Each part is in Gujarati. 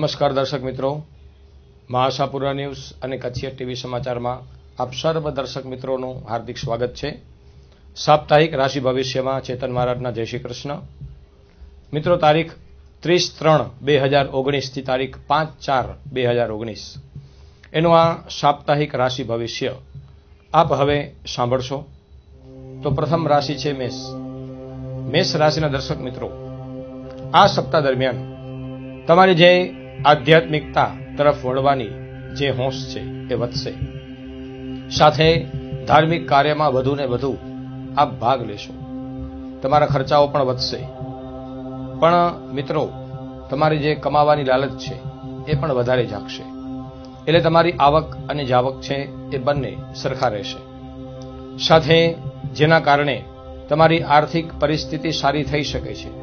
નમસ્કાર દર્શક મિત્રો. મહાશાપુરા ન્યૂઝ અને કચ્છિયા ટીવી સમાચારમાં આપ સર્વ દર્શક મિત્રોનું હાર્દિક સ્વાગત છે. સાપ્તાહિક રાશિ ભવિષ્યમાં ચેતન મહારાજના જય શ્રી કૃષ્ણ. મિત્રો, તારીખ ત્રીસ ત્રણ બે હજાર ઓગણીસથી તારીખ પાંચ ચાર બે હજાર ઓગણીસ. એનું આ સાપ્તાહિક રાશિ ભવિષ્ય આપ હવે સાંભળશો. તો પ્રથમ રાશિ છે મેષ. મેષ રાશિના દર્શક મિત્રો, આ સપ્તાહ દરમિયાન તમારી જે આધ્યાત્મિકતા તરફ વળવાની જે હોંશ છે એ વધશે. સાથે ધાર્મિક કાર્યમાં વધુ ને વધુ આપ ભાગ લેશો. તમારા ખર્ચાઓ પણ વધશે. પણ મિત્રો, તમારી જે કમાવાની લાલચ છે એ પણ વધારે જાગશે. એટલે તમારી આવક અને જાવક છે એ બંને સરખા રહેશે. સાથે જેના કારણે તમારી આર્થિક પરિસ્થિતિ સારી થઈ શકે છે.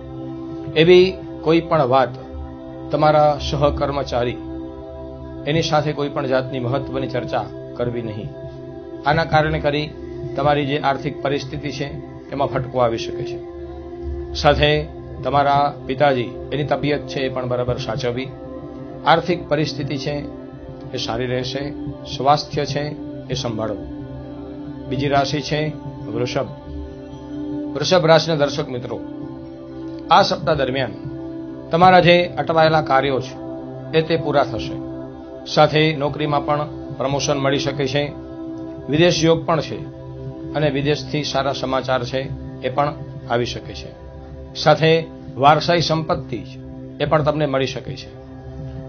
એવી કોઈ પણ વાત તમારા સહકર્મચારી એની સાથે કોઈ પણ જાતની મહત્વની ચર્ચા કરવી નહીં. આના કારણે કરી તમારી જે આર્થિક પરિસ્થિતિ છે, એમાં ફટકો આવી શકે છે. સાથે તમારા પિતાજી એની તબિયત છે એ પણ બરાબર સાચવવી. આર્થિક પરિસ્થિતિ છે એ સારી રહેશે, સ્વાસ્થ્ય છે એ સંભાળવું. બીજી રાશિ છે વૃષભ. વૃષભ રાશિના દર્શક મિત્રો, આ સપ્તાહ દરમિયાન તમારા જે અટવાયેલા કાર્યો છે, એ તે પૂરા થશે. સાથે નોકરીમાં પણ પ્રમોશન મળી શકે છે, વિદેશ યોગ પણ છે, અને વિદેશથી સારા સમાચાર છે, એ પણ આવી શકે છે. સાથે વારસાઈ સંપત્તિ એ પણ તમને મળી શકે છે.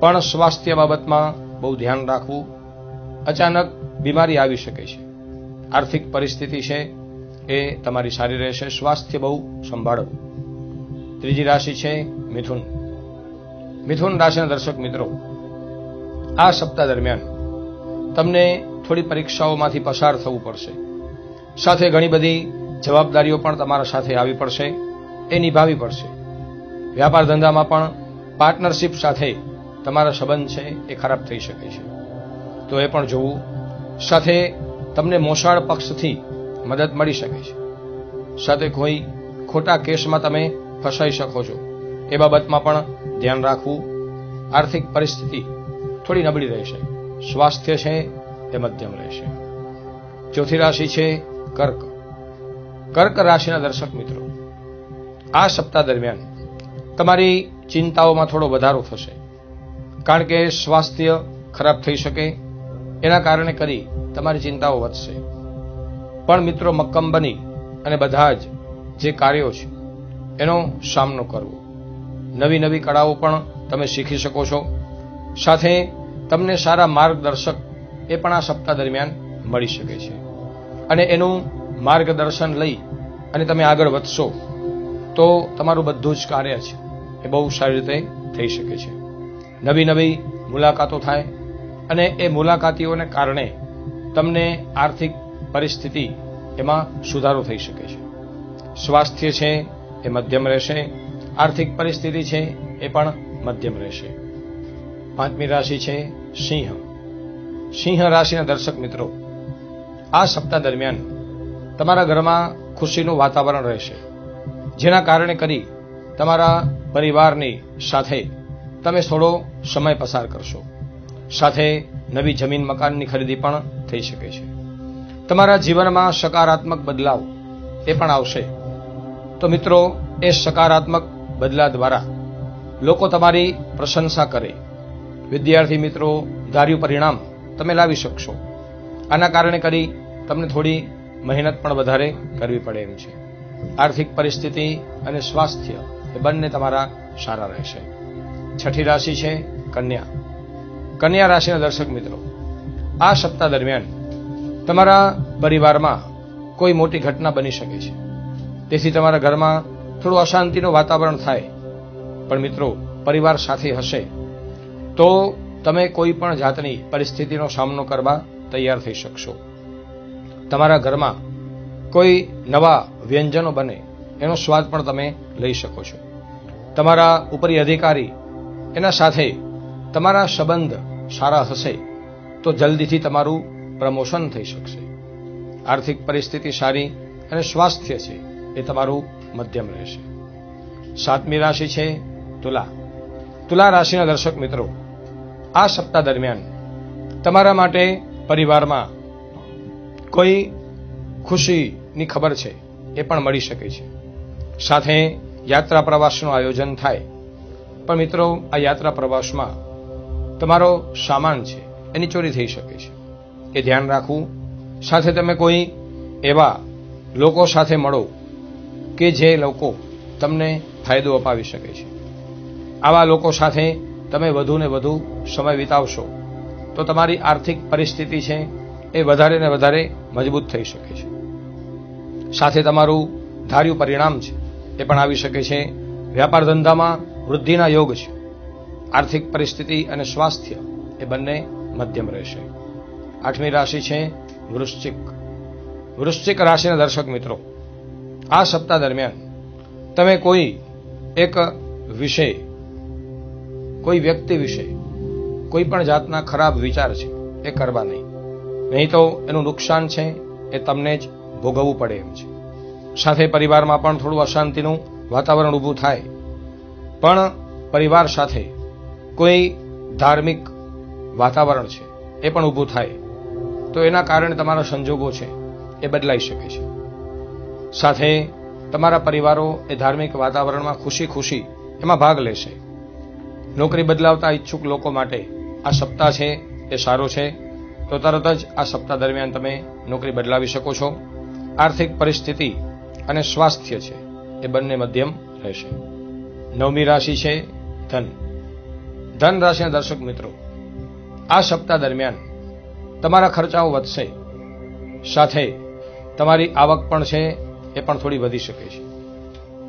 પણ સ્વાસ્થ્ય બાબતમાં બહુ ધ્યાન રાખવું, અચાનક બીમારી આવી શકે છે. આર્થિક પરિસ્થિતિ છે, એ તમારી સારી રહેશે, સ્વાસ્થ્ય બહુ સંભાળવું. ત્રીજી રાશિ છે મિથુન. મિથુન રાશિના દર્શક મિત્રો, આ સપ્તાહ દરમિયાન તમને થોડી પરીક્ષાઓમાંથી પસાર થવું પડશે. સાથે ઘણી બધી જવાબદારીઓ પણ તમારા સાથે આવી પડશે, એ નિભાવી પડશે. વ્યાપાર ધંધામાં પણ પાર્ટનરશિપ સાથે તમારા સંબંધ છે, એ ખરાબ થઈ શકે છે. તો એ પણ જોવું. સાથે તમને મોસાળ પક્ષથી મદદ મળી શકે છે. સાથે કોઈ ખોટા કેસમાં તમે ફસાઈ શકો છો. એ બાબતમાં પણ ધ્યાન રાખવું આર્થિક પરિસ્થિતિ થોડી નબળી રહેશે. સ્વાસ્થ્ય છે તે મધ્યમ રહેશે. ચોથી રાશિ છે કર્ક. કર્ક રાશિના દર્શક મિત્રો, આ સપ્તાહ દરમિયાન તમારી ચિંતાઓમાં થોડો વધારો થશે. કારણ કે સ્વાસ્થ્ય ખરાબ થઈ શકે, એના કારણે કરી તમારી ચિંતાઓ વધશે. પણ મિત્રો મક્કમ બની અને બધા જ જે કાર્યો છે, એનો સામનો કરવો. નવી નવી કળાઓ પણ તમે શીખી શકો છો. સાથે તમને સારા માર્ગદર્શક એ પણ આ સપ્તાહ દરમિયાન મળી શકે છે. અને એનું માર્ગદર્શન લઈ અને તમે આગળ વધશો, તો તમારું બધું જ કાર્ય છે. એ બહુ સારી રીતે થઈ શકે છે. નવી નવી મુલાકાતો થાય અને એ મુલાકાતીઓને કારણે તમને આર્થિક પરિસ્થિતિ એમાં સુધારો થઈ શકે છે. સ્વાસ્થ્ય છે એ મધ્યમ રહેશે આર્થિક પરિસ્થિતિ છે એ પણ મધ્યમ રહેશે. પાંચમી રાશિ છે સિંહ. સિંહ રાશિના દર્શક મિત્રો, આ સપ્તાહ દરમિયાન તમારા ઘરમાં ખુશીનું વાતાવરણ રહેશે. જેના કારણે કરી તમારા પરિવારની સાથે તમે થોડો સમય પસાર કરશો. સાથે નવી જમીન મકાનની ખરીદી પણ થઈ શકે છે. તમારા જીવનમાં સકારાત્મક બદલાવ એ પણ આવશે. તો મિત્રો, એ સકારાત્મક બદલા દ્વારા લોકો તમારી પ્રશંસા કરે. વિદ્યાર્થી મિત્રો, ધાર્યું પરિણામ તમે લાવી શકશો. આના કારણે કરી તમને થોડી મહેનત પણ વધારે કરવી પડે એમ છે. આર્થિક પરિસ્થિતિ અને સ્વાસ્થ્ય એ બંને તમારા સારા રહેશે. છઠ્ઠી રાશિ છે કન્યા. કન્યા રાશિના દર્શક મિત્રો, આ સપ્તાહ દરમિયાન તમારા પરિવારમાં કોઈ મોટી ઘટના બની શકે છે. તેથી તમારા ઘરમાં થોડું અશાંતિનું વાતાવરણ થાય. પણ મિત્રો, પરિવાર સાથે હશે. તો તમે કોઈ પણ જાતની પરિસ્થિતિનો સામનો કરવા તૈયાર થઈ શકશો. તમારા ઘરમાં કોઈ નવા વ્યંજનો બને, એનો સ્વાદ પણ તમે લઈ શકો છો. તમારા ઉપરી અધિકારી એના સાથે તમારા સંબંધ સારા હશે, તો જલ્દીથી તમારું પ્રમોશન થઈ શકશે. આર્થિક પરિસ્થિતિ સારી અને સ્વાસ્થ્ય છે, એ તમારું મધ્યમ રહેશે. સાતમી રાશિ છે તુલા. તુલા રાશિના દર્શક મિત્રો, આ સપ્તાહ દરમિયાન તમારા માટે પરિવારમાં કોઈ ખુશીની ખબર છે એ પણ મળી શકે છે. સાથે યાત્રા પ્રવાસનું આયોજન થાય. પણ મિત્રો, આ યાત્રા પ્રવાસમાં તમારો સામાન છે, એની ચોરી થઈ શકે છે. એ ધ્યાન રાખવું. સાથે તમે કોઈ એવા લોકો સાથે મળો કે જે લોકો તમને ફાયદો અપાવી શકે છે. આવા લોકો સાથે તમે વધુ ને વધુ સમય વિતાવશો, તો તમારી આર્થિક પરિસ્થિતિ છે એ વધારે ને વધારે મજબૂત થઈ શકે છે. સાથે તમારું ધાર્યું પરિણામ છે એ પણ આવી શકે છે. વ્યાપાર ધંધામાં વૃદ્ધિના યોગ છે. આર્થિક પરિસ્થિતિ અને સ્વાસ્થ્ય એ બંને મધ્યમ રહેશે. આઠમી રાશિ છે વૃશ્ચિક. વૃશ્ચિક રાશિના દર્શક મિત્રો આ સપ્તાહ દરમિયાન તમે કોઈ એક વિષય, કોઈ વ્યક્તિ વિશે કોઈ પણ જાતના ખરાબ વિચાર છે, એ કરવા નહીં. નહીં તો એનું નુકસાન છે, એ તમને જ ભોગવવું પડે એમ છે. સાથે પરિવારમાં પણ થોડું અશાંતિનું વાતાવરણ ઊભું થાય. પણ પરિવાર સાથે કોઈ ધાર્મિક વાતાવરણ છે, એ પણ ઊભું થાય. તો એના કારણે તમારા સંજોગો છે, એ બદલાઈ શકે છે. સાથે તમારા પરિવારો એ ધાર્મિક વાતાવરણમાં ખુશી ખુશી એમાં ભાગ લેશે. નોકરી બદલાવતા ઈચ્છુક લોકો માટે આ સપ્તાહ છે, એ સારો છે. તો તરત જ આ સપ્તાહ દરમિયાન તમે નોકરી બદલાવી શકો છો. આર્થિક પરિસ્થિતિ અને સ્વાસ્થ્ય છે, એ બંને મધ્યમ રહેશે. નવમી રાશિ છે, ધન. ધન રાશિના દર્શક મિત્રો, આ સપ્તાહ દરમિયાન તમારા ખર્ચાઓ વધશે. સાથે તમારી આવક પણ છે એ પણ થોડી વધી શકે છે.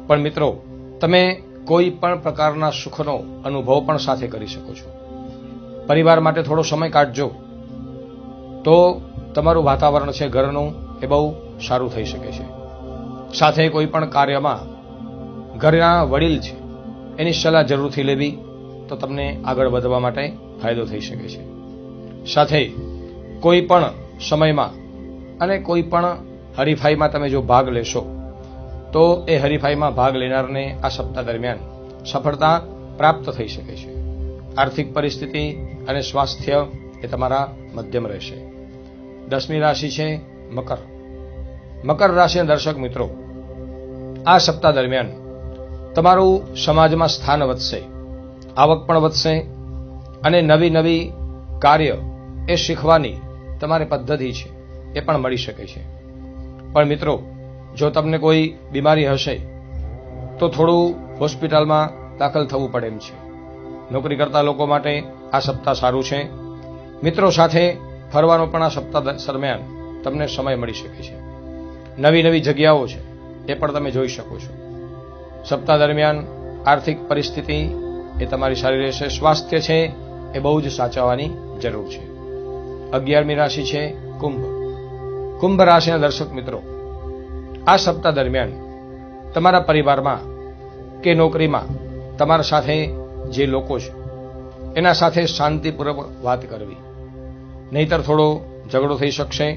પણ મિત્રો, તમે કોઈ પણ પ્રકારના સુખનો અનુભવ પણ સાથે કરી શકો છો. પરિવાર માટે થોડો સમય કાઢજો. તો તમારું વાતાવરણ છે ઘરનું, એ બહુ સારું થઈ શકે છે. સાથે કોઈ પણ કાર્યમાં ઘરના વડીલ છે, એની સલાહ જરૂરથી લેવી, તો તમને આગળ વધવા માટે ફાયદો થઈ શકે છે. સાથે કોઈ પણ સમયમાં અને કોઈ પણ હરીફાઈમાં તમે જો ભાગ લેશો, તો એ હરીફાઈમાં ભાગ લેનારને આ સપ્તાહ દરમિયાન સફળતા પ્રાપ્ત થઈ શકે છે. આર્થિક પરિસ્થિતિ અને સ્વાસ્થ્ય એ તમારા મધ્યમ રહેશે. દસમી રાશિ છે મકર. મકર રાશિના દર્શક મિત્રો, આ સપ્તાહ દરમિયાન તમારું સમાજમાં સ્થાન વધશે, આવક પણ વધશે અને નવી નવી કાર્ય એ શીખવાની તમારી પદ્ધતિ છે, એ પણ મળી શકે છે. પણ મિત્રો, જો તમને કોઈ બીમારી હશે, તો થોડું હોસ્પિટલમાં દાખલ થવું પડે એમ છે. નોકરી કરતા લોકો માટે આ સપ્તાહ સારું છે. મિત્રો સાથે ફરવાનો પણ આ સપ્તાહ દરમિયાન તમને સમય મળી શકે છે. નવી નવી જગ્યાઓ છે, એ પણ તમે જોઈ શકો છો. સપ્તાહ દરમિયાન આર્થિક પરિસ્થિતિ એ તમારી સારી રહેશે, સ્વાસ્થ્ય છે એ બહુ જ સાચવવાની જરૂર છે. અગિયારમી રાશિ છે કુંભ. કુંભ રાશિના દર્શક મિત્રો, આ સપ્તાહ દરમિયાન તમારા પરિવારમાં કે નોકરીમાં તમારા સાથે જે લોકો છે, એના સાથે શાંતિપૂર્વક વાત કરવી. નહીતર થોડો ઝઘડો થઈ શકશે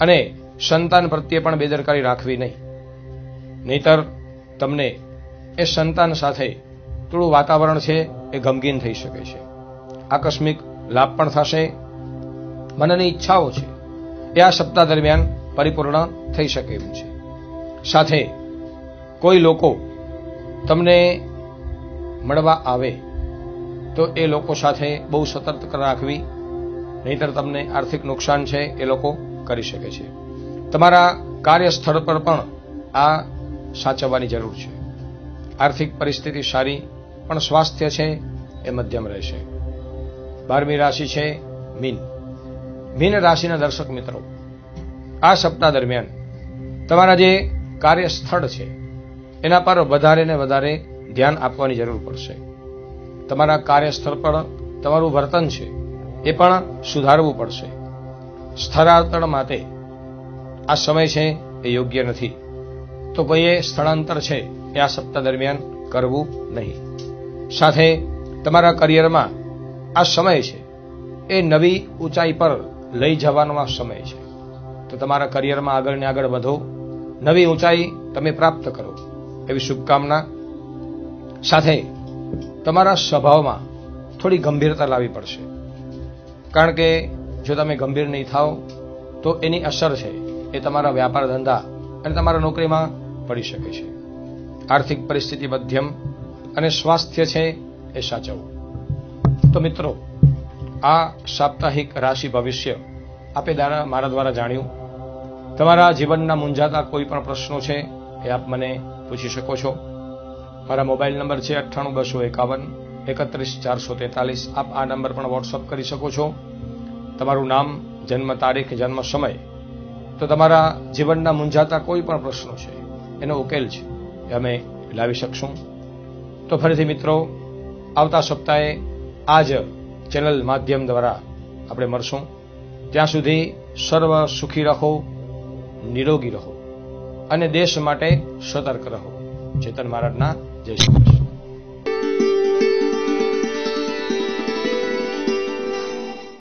અને સંતાન પ્રત્યે પણ બેદરકારી રાખવી નહીં. નહીતર તમને એ સંતાન સાથે થોડું વાતાવરણ છે એ ગમગીન થઈ શકે છે. આકસ્મિક લાભ પણ થશે. મનની ઈચ્છાઓ છે એ આ સપ્તાહ દરમિયાન પરિપૂર્ણ થઈ શકે એમ છે. સાથે કોઈ લોકો તમને મળવા આવે તો એ લોકો સાથે બહુ સતર્ક રાખવી, નહીતર તમને આર્થિક નુકસાન છે એ લોકો કરી શકે છે. તમારા કાર્યસ્થળ પર પણ આ સાચવવાની જરૂર છે. આર્થિક પરિસ્થિતિ સારી પણ સ્વાસ્થ્ય છે એ મધ્યમ રહેશે. બારમી રાશિ છે મીન. મીન રાશિના દર્શક મિત્રો, આ સપ્તાહ દરમિયાન તમારા જે કાર્યસ્થળ છે, એના પર વધારે ને વધારે ધ્યાન આપવાની જરૂર પડશે. તમારા કાર્યસ્થળ પર તમારું વર્તન છે, એ પણ સુધારવું પડશે. સ્થળાંતર માટે આ સમય છે, એ યોગ્ય નથી. તો કોઈએ સ્થળાંતર છે, એ આ સપ્તાહ દરમિયાન કરવું નહીં. સાથે તમારા કરિયરમાં આ સમય છે, એ નવી ઊંચાઈ પર લઈ જવાનો આ સમય છે. તો તમારા કરિયરમાં આગળ ને આગળ વધો. નવી ઊંચાઈ તમે પ્રાપ્ત કરો. એવી શુભકામના. સાથે તમારા સ્વભાવમાં થોડી ગંભીરતા લાવવી પડશે. કારણ કે જો તમે ગંભીર નહીં થાઓ, તો એની અસર છે એ તમારા વ્યાપાર ધંધા અને તમારા નોકરીમાં પડી શકે છે. આર્થિક પરિસ્થિતિ મધ્યમ અને સ્વાસ્થ્ય છે એ સાચવવું તો મિત્રો આ સાપ્તાહિક રાશિ ભવિષ્ય. આપે દ્વારા મારા દ્વારા જાણ્યું. તમારા જીવનના મૂંઝાતા કોઈ પણ પ્રશ્નો છે એ આપ મને પૂછી શકો છો. મારા મોબાઈલ નંબર છે અઠ્ઠાણું બસો એકાવન, એકત્રીસ ચારસો તેતાલીસ. આપ આ નંબર પણ વોટ્સઅપ કરી શકો છો. તમારું નામ, જન્મ તારીખ, જન્મ સમય. તો તમારા જીવનના મૂંઝાતા કોઈ પણ પ્રશ્નો છે, એનો ઉકેલ છે, એ અમે લાવી શકશું. તો ફરીથી મિત્રો, આવતા સપ્તાહે આ જ ચેનલ માધ્યમ દ્વારા આપણે મળશું. ત્યાં સુધી સર્વ સુખી રહો, નિરોગી રહો અને દેશ માટે સતર્ક રહો. ચેતન મહારાજના જય શ્રી